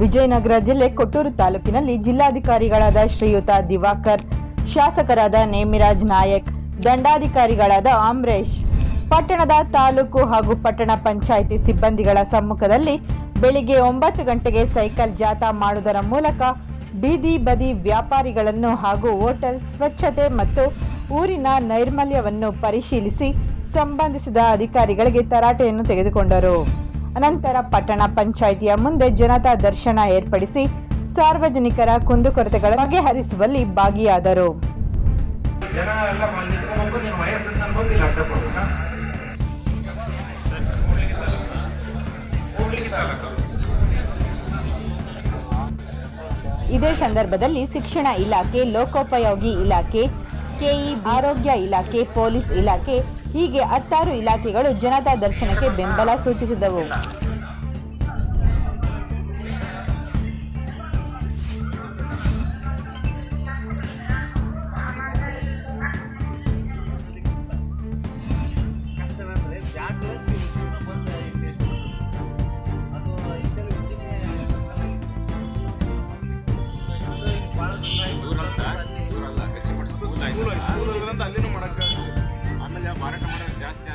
ವಿಜಯನಗರ ಜಿಲ್ಲೆ ಕೊಟ್ಟೂರು ತಾಲೂಕಿನಲ್ಲಿ ಜಿಲ್ಲಾಧಿಕಾರಿಗಳಾದ ಶ್ರೀಯುತ ದಿವಾಕರ್, ಶಾಸಕರಾದ ನೇಮಿರಾಜ್ ನಾಯಕ್, ದಂಡಾಧಿಕಾರಿಗಳಾದ ಅಮ್ರೇಶ್ ಪಟ್ಟಣದ ತಾಲೂಕು ಹಾಗೂ ಪಟ್ಟಣ ಪಂಚಾಯಿತಿ ಸಿಬ್ಬಂದಿಗಳ ಸಮ್ಮುಖದಲ್ಲಿ ಬೆಳಿಗ್ಗೆ ಒಂಬತ್ತು ಗಂಟೆಗೆ ಸೈಕಲ್ ಜಾಥಾ ಮಾಡುವುದರ ಮೂಲಕ ಬೀದಿ ಬದಿ ವ್ಯಾಪಾರಿಗಳನ್ನು ಹಾಗೂ ಹೋಟೆಲ್ ಸ್ವಚ್ಛತೆ ಮತ್ತು ಊರಿನ ನೈರ್ಮಲ್ಯವನ್ನು ಪರಿಶೀಲಿಸಿ ಸಂಬಂಧಿಸಿದ ಅಧಿಕಾರಿಗಳಿಗೆ ತರಾಟೆಯನ್ನು ತೆಗೆದುಕೊಂಡರು. ಅನಂತರ ಪಟ್ಟಣ ಪಂಚಾಯಿತಿಯ ಮುಂದೆ ಜನತಾ ದರ್ಶನ ಏರ್ಪಡಿಸಿ ಸಾರ್ವಜನಿಕರ ಕುಂದುಕೊರತೆಗಳ ಬಗೆಹರಿಸುವಲ್ಲಿ ಭಾಗಿಯಾದರು. ಇದೇ ಸಂದರ್ಭದಲ್ಲಿ ಶಿಕ್ಷಣ ಇಲಾಖೆ ಲೋಕೋಪಯೋಗಿ ಇಲಾಖೆ ಕೆಇ ಆರೋಗ್ಯ ಇಲಾಖೆ ಪೊಲೀಸ್ ಇಲಾಖೆ ಹೀಗೆ ಹತ್ತಾರು ಇಲಾಖೆಗಳು ಜನತಾ ದರ್ಶನಕ್ಕೆ ಬೆಂಬಲ ಸೂಚಿಸಿದವು. ಅಲ್ಲಿನೂ ಮಾಡೋಕ್ಕಾಗಲ್ಲ ಆಮೇಲೆ ಮಾರಾಟ ಮಾಡೋದು ಜಾಸ್ತಿ